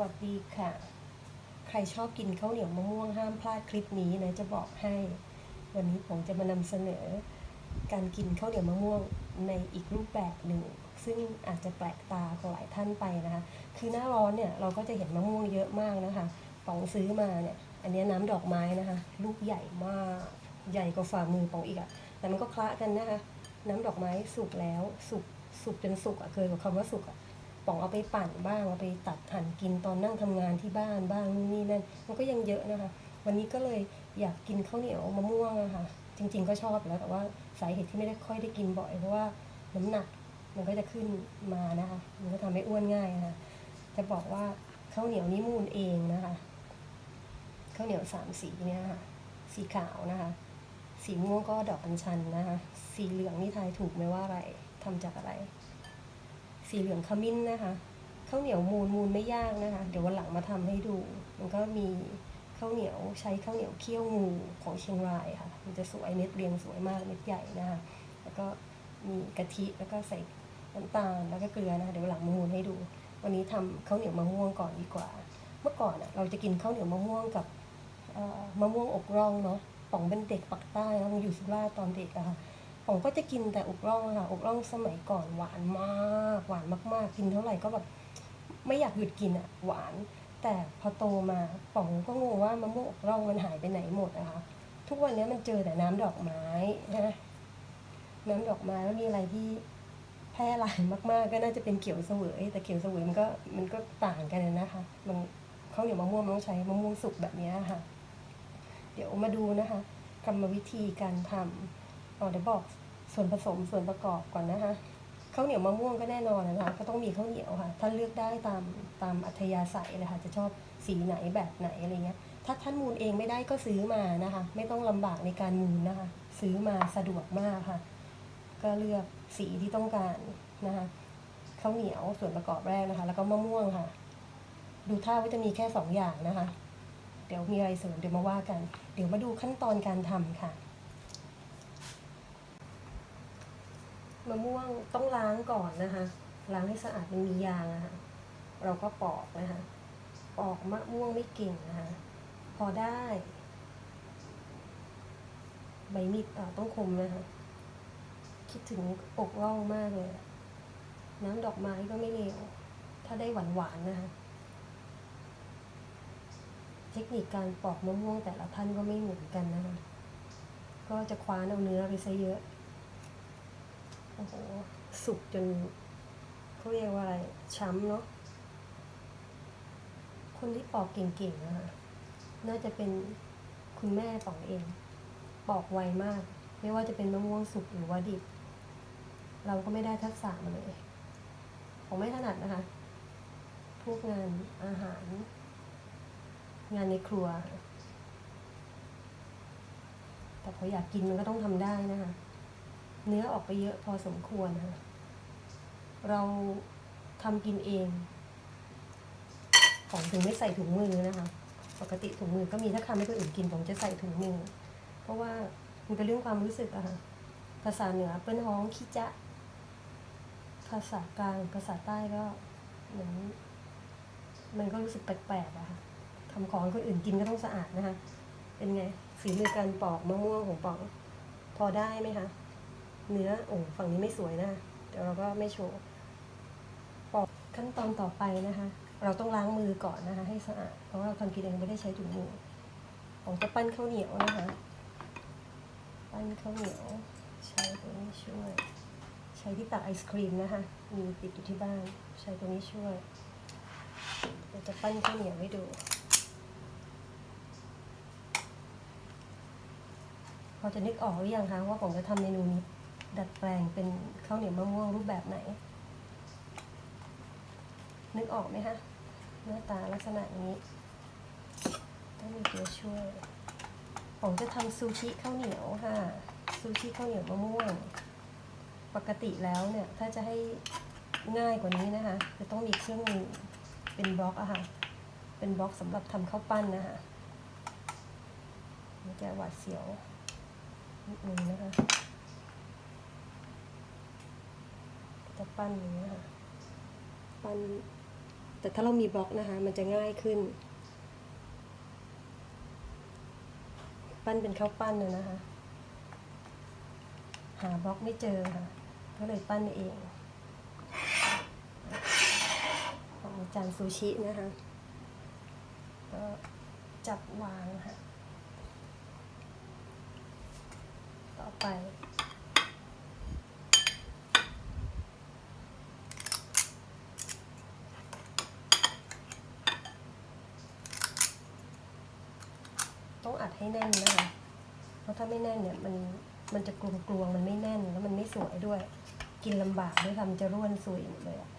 วัสดีค่ะ ใครชอบกินข้าวเหนียวมะม่วงห้ามพลาดคลิปนี้นะจะบอกให้ วันนี้ผมจะมานำเสนอ การกินข้าวเหนียวมะม่วงในอีกรูปแบบหนึ่ง ซึ่งอาจจะแปลกตาของหลายท่านไปนะคะ คือหน้าร้อนเนี่ยเราก็จะเห็นมะม่วงเยอะมากนะคะป๋องซื้อมาเนี่ย อันนี้น้ำดอกไม้นะคะ ลูกใหญ่มากใหญ่กว่าฝ่ามือป๋องอีกอะแต่มันก็คละกันนะคะ น้ำดอกไม้สุกแล้วสุกสุกจนสุกอะเกินกว่าคำว่าสุกอะ ป๋องเอาไปปั่นบ้างเอาไปตัดหั่นกินตอนนั่งทำงานที่บ้านบ้างนู่นนี่นั่นมันก็ยังเยอะนะคะ วันนี้ก็เลยอยากกินข้าวเหนียวมะม่วงอะค่ะจริง ๆ ก็ชอบแล้วแต่ว่าสาเหตุที่ไม่ได้ค่อยได้กินบ่อยเพราะว่าน้ำหนักมันก็จะขึ้นมานะคะ มันก็ทำให้อ้วนง่ายนะคะจะบอกว่าข้าวเหนียวนี่มูนเองนะคะข้าวเหนียวสามสีเนี่ยค่ะสีขาวนะคะ สีม่วงก็ดอกอัญชันนะคะ สีเหลืองนี่ทายถูกไหมว่าอะไรทำจากอะไร สีเหลืองขมิ้นนะคะข้าวเหนียวมูลมูลไม่ยากนะคะ เดี๋ยววันหลังมาทำให้ดู มันก็มีข้าวเหนียวใช้ข้าวเหนียวเคี่ยวงูของเชียงรายค่ะ มันจะสวยเม็ดเรียงสวยมากเม็ดใหญ่นะคะ แล้วก็มีกะทิแล้วก็ใส่น้ำตาลแล้วก็เกลือนะคะเดี๋ยววันหลังมามูลให้ดู วันนี้ทำข้าวเหนียวมะม่วงก่อนดีกว่า เมื่อก่อนอะเราจะกินข้าวเหนียวมะม่วงกับมะม่วงอกร่องเนาะป๋องเป็นเด็กปักใต้นะอยู่สุราษฎร์ตอนเด็กอะค่ะ ผมก็จะกินแต่อกร่องค่ะอกร่องสมัยก่อนหวานมากหวานมาก ๆ กินเท่าไหร่ก็แบบไม่อยากหยุดกินอะหวาน แต่พอโตมาป๋องก็งงว่ามะม่วงอกร่องมันหายไปไหนหมดนะคะ ทุกวันนี้มันเจอแต่น้ำดอกไม้นะน้ำดอกไม้แล้วมีอะไรที่แพร่หลายมากๆ ก็น่าจะเป็นเขียวเสวยแต่เขียวเสวยมันก็มันก็ต่างกันนะคะมันข้าวเหนียวมะม่วงมันต้องใช้มะม่วงสุกแบบนี้ค่ะ เดี๋ยวมาดูนะคะ กรรมวิธีการทำ อ๋อเดี๋ยวบอกส่วนผสมส่วนประกอบก่อนนะคะข้าวเหนียวมะม่วงก็แน่นอนนะคะก็ต้องมีข้าวเหนียวค่ะท่านเลือกได้ตามตามอัธยาศัยเลยค่ะจะชอบสีไหนแบบไหนอะไรเงี้ยถ้าท่านมูลเองไม่ได้ก็ซื้อมานะคะ ไม่ต้องลำบากในการมูลนะคะ ซื้อมาสะดวกมากค่ะ ก็เลือกสีที่ต้องการนะคะข้าวเหนียวส่วนประกอบแรกนะคะ แล้วก็มะม่วงค่ะ ดูท่าว่าจะมีแค่สองอย่างนะคะ เดี๋ยวมีอะไรเสริมเดี๋ยวมาว่ากัน เดี๋ยวมาดูขั้นตอนการทำค่ะ มะม่วงต้องล้างก่อนนะคะ ล้างให้สะอาดมันมียางนะคะเราก็ปอกนะคะ ปอกมะม่วงไม่เก่งนะคะ พอได้ ใบมีดต้องคมนะคะ คิดถึงอกร่องมากเลย น้ำดอกไม้ก็ไม่เลว ถ้าได้หวานหวานๆนะคะ เทคนิคการปอกมะม่วงแต่ละท่านก็ไม่เหมือนกันนะคะ ก็จะคว้านเอาเนื้อไปซะเยอะ อ้โห สุกจนเขาเรียกว่าอะไร ช้ำเนาะ คนที่ปอกเก่งๆนะคะน่าจะเป็นคุณแม่ปอกเอง ปอกไวมาก ไม่ว่าจะเป็นมะม่วงสุกหรือว่าดิบ เราก็ไม่ได้ทักษะมาเลยผมไม่ถนัดนะคะ พวกงานอาหาร งานในครัว แต่พออยากกินมันก็ต้องทำได้นะคะ เนื้อออกไปเยอะพอสมควรนะคะเราทำกินเอง ของถึงไม่ใส่ถุงมือนะคะ ปกติถุงมือก็มีถ้าทำให้คนอื่นกินผมจะใส่ถุงมือ เพราะว่ามันเป็นเรื่องความรู้สึกอะค่ะ ภาษาเหนือเปิ้นฮ้องขี้จะ ภาษากลางภาษาใต้ก็เหมือนมันก็รู้สึกแปลกๆอะค่ะทำของคนอื่นกินก็ต้องสะอาดนะคะ เป็นไงฝีมือการปอกมะม่วงของปองพอได้ไหมคะ เนื้อโอ้ฝั่งนี้ไม่สวยนะเดี๋ยวเราก็ไม่โชว์ปอกขั้นตอนต่อไปนะคะ เราต้องล้างมือก่อนนะคะ ให้สะอาดเพราะว่าเราทำกินเองไม่ได้ใช้ถุงมือผมจะปั้นข้าวเหนียวนะคะ ปั้นข้าวเหนียว ใช้ตัวนี้ช่วย ใช้ที่ตักไอศครีมนะคะ มีติดอยู่ที่บ้าน ใช้ตัวนี้ช่วยเดี๋ยวจะปั้นข้าวเหนียวให้ดูพอจะนึกออกหรือยังคะว่าผมจะทำเมนูนี้ ดัดแปลงเป็นข้าวเหนียวมะม่วงรูปแบบไหน นึกออกไหมคะหน้าตาลักษณะนี้ ต้องมีตัวช่วยผมจะทำซูชิข้าวเหนียวค่ะ ซูชิข้าวเหนียวมะม่วง ปกติแล้วเนี่ย ถ้าจะให้ง่ายกว่านี้นะคะจะต้องมีเครื่องมือเป็นบล็อกอะค่ะ เป็นบล็อกสำหรับทำข้าวปั้นนะคะมันจะหวาดเสียวนิดนึงนะคะ จะปั้นอย่างนี้ยค่ะปั้นแต่ถ้าเรามีบล็อกนะคะ มันจะง่ายขึ้น ปั้นเป็นข้าวปั้นนะนะคะ หาบล็อกไม่เจอค่ะ ก็เลยปั้นเองของจานซูชินะคะก็จับวางค่ะ ต่อไป ต้องอัดให้แน่นนะคะ เพราะถ้าไม่แน่นเนี่ยมันมันจะกลวงกลวงๆมันไม่แน่นแล้วมันไม่สวยด้วย กินลำบากด้วยทำจะร่วนซุยหมดเลยอะ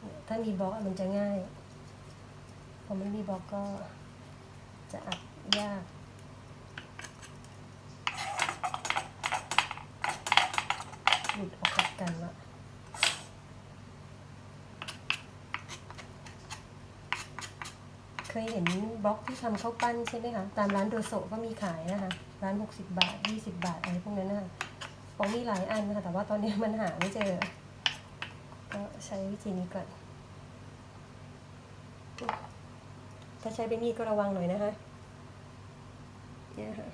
เนี่ยถ้ามีบล็อกมันจะง่ายพอไม่มีบล็อกก็จะอัดยากหลุดออกจากกันละเคยเห็น บล็อกที่ทำข้าวปั้นใช่ไหมคะ ตามร้านโดโซก็มีขายนะคะ ร้าน 60 บาท 20 บาทอะไรพวกนั้นนะคะปองมีหลายอันนะคะแต่ว่าตอนนี้มันหาไม่เจอ ก็ใช้วิธีนี้ก่อน ถ้าใช้เป็นมีดก็ระวังหน่อยนะคะเนี่ยค่ะ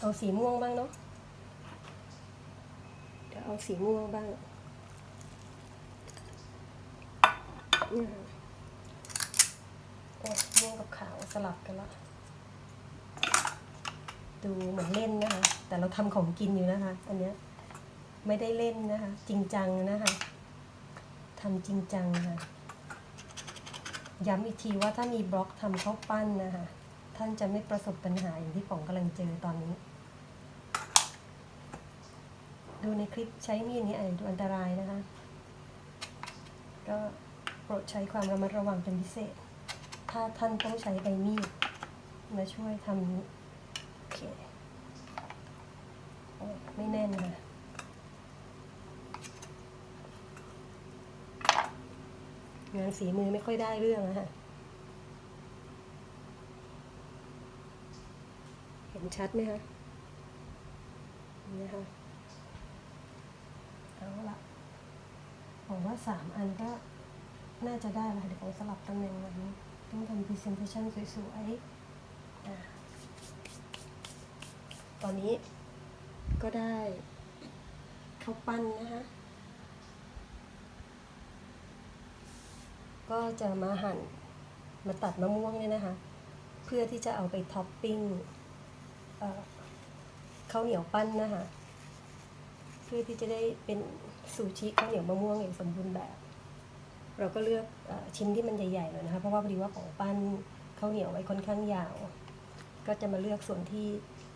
เอาสีม่วงบ้างเนาะ เดี๋ยวเอาสีม่วงบ้างอืม โอ้ม่วงกับขาวสลับกันละดูเหมือนเล่นนะคะ แต่เราทำของกินอยู่นะคะ อันเนี้ยไม่ได้เล่นนะคะ จริงจังนะคะทำจริงจังค่ะ ย้ำอีกทีว่าถ้ามีบล็อกทำข้าวปั้นนะคะ ท่านจะไม่ประสบปัญหาอย่างที่ป๋องกำลังเจอตอนนี้ ดูในคลิปใช้มีดนี้อาจจะดูอันตรายนะคะ ก็ ปรดใช้ความระมัดระวังเป็นพิเศษ ถ้าท่านต้องใช้ใบมีดมาช่วยทำนี้โอเคไม่แน่นค่ะงานฝีมือไม่ค่อยได้เรื่องอะค่ะเห็นชัดไหมคะนี่นะคะเอาละผมว่าสามอันก็ น่าจะได้ละเดี๋ยวผมสลับตำแหน่งแบบนี้ต้องทำ presentation สวยๆตอนนี้ก็ได้ข้าวปั้นนะคะก็จะมาหั่นมาตัดมะม่วงเนี่ยนะคะ เพื่อที่จะเอาไปท็อปปิ้งข้าวเหนียวปั้นนะคะ เพื่อที่จะได้เป็นซูชิข้าวเหนียวมะม่วงอย่างสมบูรณ์แบบ เราก็เลือกอชิ้นที่มันใหญ่ๆหน่อยนะคะ เพราะว่าพอดีว่าของปั้นข้าวเหนียวไว้ค่อนข้างยาว ก็จะมาเลือกส่วนที่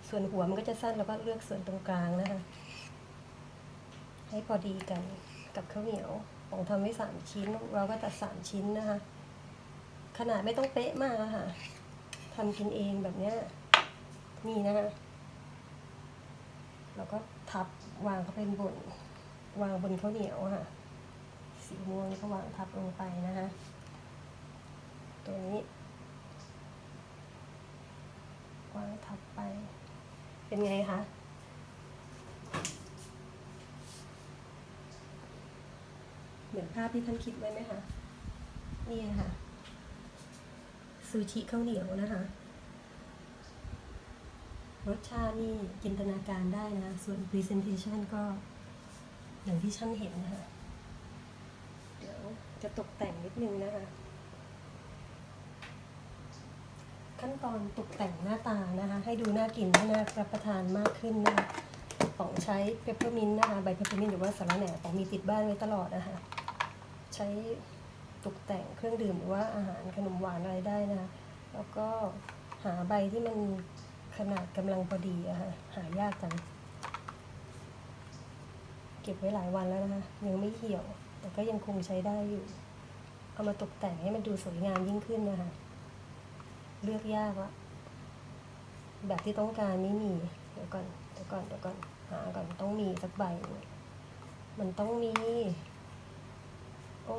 ส่วนหัวมันก็จะสั้นแล้วก็เลือกส่วนตรงกลางนะคะ ให้พอดีกันกับข้าวเหนียวของทำไว้สามชิ้น เราก็ตัดสามชิ้นนะคะ ขนาดไม่ต้องเป๊ะมากะค่ะทำกินเองแบบเนี้ยนี่นะคะแล้วก็ทับวางเขาไปบนวางบนข้าวเหนียวค่ะ สีม่วงก็วางทับลงไปนะคะตัวนี้วางทับไป เป็นไงคะเหมือนภาพที่ท่านคิดไว้ไหมคะนี่ค่ะซูชิข้าวเหนียวนะคะรสชาตินี่จินตนาการได้นะ ส่วน Presentation ก็อย่างที่ท่านเห็นนะคะ จะตกแต่งนิดนึงนะคะ ขั้นตอนตกแต่งหน้าตานะคะ ให้ดูน่ากินน่ารับประทานมากขึ้นนะคะป๋องใช้เปปเปอร์มินต์นะคะใบเปปเปอร์มินต์หรือว่าสาระแหน่ป๋องมีติดบ้านไว้ตลอดนะคะใช้ตกแต่งเครื่องดื่มหรือว่าอาหารขนมหวานอะไรได้นะคะแล้วก็หาใบที่มันขนาดกำลังพอดีอะค่ะหายากจัง เก็บไว้หลายวันแล้วนะคะ ยังไม่เหี่ยว แต่ก็ยังคงใช้ได้อยู่ เอามาตกแต่งให้มันดูสวยงามยิ่งขึ้นนะคะ เลือกยากวะแบบที่ต้องการไม่มี เดี๋ยวก่อน เดี๋ยวก่อน เดี๋ยวก่อน หาก่อน ต้องมีสักใบ มันต้องมี โอ้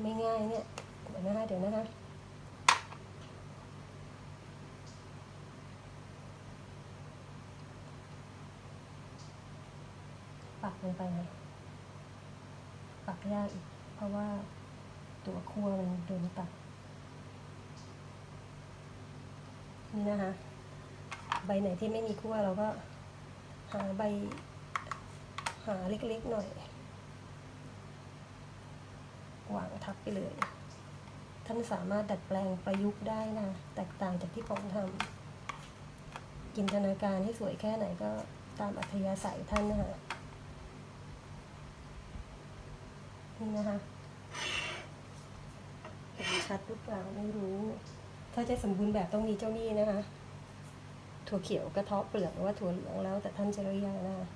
ไม่ง่ายเนี่ย เดี๋ยวนะคะ เดี๋ยวนะคะปักลงไปเลย ปักยากอีก เพราะว่าตัวคั่วมันโดนตัด นี่นะคะ ใบไหนที่ไม่มีคั่วเราก็หาใบหาเล็กๆหน่อยวางทับไปเลย ท่านสามารถดัดแปลงประยุกต์ได้นะ แตกต่างจากที่ผมทำจินตนาการให้สวยแค่ไหนก็ตามอัธยาศัยท่านนะคะ นี่นะคะเห็นชัดหรือเปล่าไม่รู้ ถ้าจะสมบูรณ์แบบต้องมีเจ้านี่นะคะ ถั่วเขียวกระเทาะเปลือกหรือว่าถั่วเหลืองแล้ว แต่ท่านจะเรียกนะคะ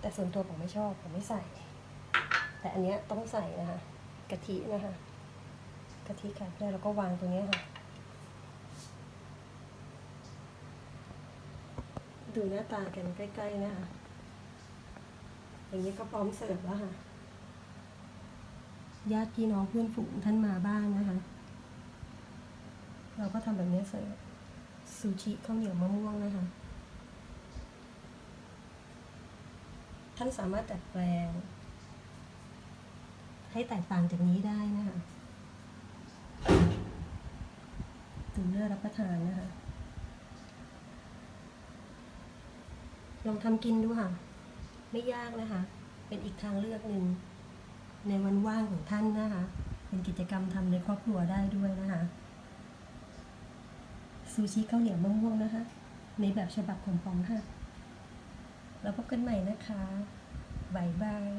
แต่ส่วนตัวผมไม่ชอบผมไม่ใส่ แต่อันเนี้ยต้องใส่นะคะกะทินะคะกะทิค่ะแล้วเราก็วางตรงเนี้ยค่ะ ดูหน้าตากันใกล้ๆนะคะอย่างนี้ก็พร้อมเสิร์ฟแล้วค่ะ ญาติพี่น้องเพื่อนฝูงท่านมาบ้านนะคะ เราก็ทำแบบนี้เสิร์ฟซูชิข้าวเหนียวมะม่วงนะคะ ท่านสามารถดัดแปลง ให้แตกต่างจากนี้ได้นะคะถึงเลือกรับประทานนะคะ ลองทำกินดูค่ะ ไม่ยากนะคะ เป็นอีกทางเลือกหนึ่ง ในวันว่างของท่านนะคะ เป็นกิจกรรมทำในครอบครัวได้ด้วยนะคะซูชิข้าวเหนียวมะม่วงนะคะ ในแบบฉบับของปองค่ะ แล้วพบกันใหม่นะคะบ๊ายบาย